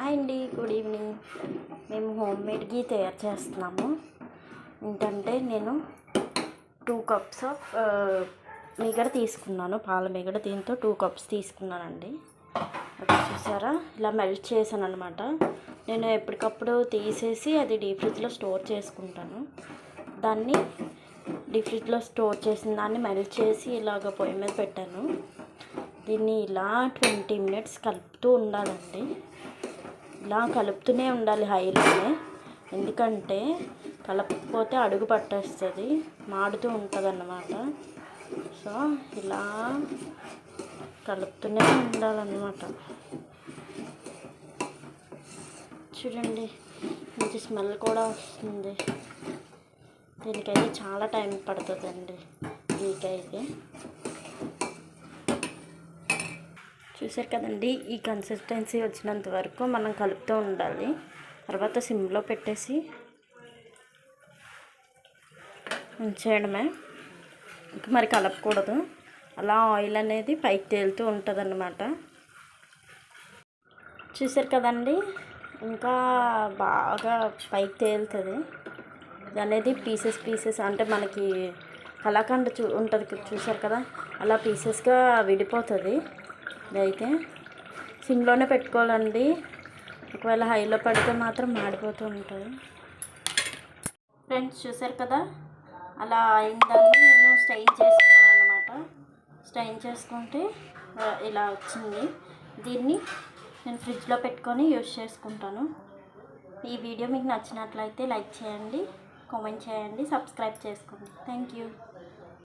Hi అండి good evening. మేము home made ghee తయారు చేస్తున్నాము. ఏంటంటే నేను టూ కప్స్ ఆఫ్ మిగడ తీసుకున్నాను. పాల మిగడ దీంతో టూ కప్స్ తీసుకున్నానండి. అది చూసారా? ఇలా మెల్ట్ చేశాను అనమాట నేను ఎప్పటికప్పుడు తీసేసి అది డీప్ ఫ్రిడ్జ్లో స్టోర్ చేసుకుంటాను. దాన్ని డీప్ ఫ్రిడ్జ్లో స్టోర్ చేసిన దాన్ని మెల్ట్ చేసి ఇలాగ పొయ్యి మీద పెట్టాను. దీన్ని ఇలా ట్వంటీ మినిట్స్ కలుపుతూ ఉండాలండి. ఇలా కలుపుతూనే ఉండాలి హైలోనే ఎందుకంటే కలపకపోతే అడుగు పట్టేస్తుంది మాడుతూ ఉంటుంది అన్నమాట సో ఇలా కలుపుతూనే ఉండాలన్నమాట. చూడండి మంచి స్మెల్ కూడా వస్తుంది. దీనికైతే చాలా టైం పడుతుందండి దీనికైతే చూసారు కదండి ఈ కన్సిస్టెన్సీ వచ్చినంత వరకు మనం కలుపుతూ ఉండాలి. తర్వాత సిమ్లో పెట్టేసి ఉంచేయడమే. ఇంకా మరి కలపకూడదు. అలా ఆయిల్ అనేది పైకి తేలుతూ ఉంటుంది అన్నమాట చూసారు కదండి ఇంకా బాగా పైకి తేలుతుంది. అనేది పీసెస్ పీసెస్ అంటే మనకి కలాకండ చూ ఉంటుంది చూసారు కదా అలా పీసెస్గా విడిపోతుంది. ఇదైతే సిమ్లోనే పెట్టుకోవాలండి. ఒకవేళ హైలో పడితే మాత్రం మాడిపోతూ ఉంటుంది. ఫ్రెండ్స్ చూసారు కదా? అలా అయిందని నేను స్టైన్ చేసుకున్నాను అనమాట స్టైన్ చేసుకుంటే ఇలా వచ్చింది. దీన్ని నేను ఫ్రిడ్జ్లో పెట్టుకొని యూజ్ చేసుకుంటాను. ఈ వీడియో మీకు నచ్చినట్లయితే లైక్ చేయండి కామెంట్ చేయండి సబ్స్క్రైబ్ చేసుకోండి. Thank you.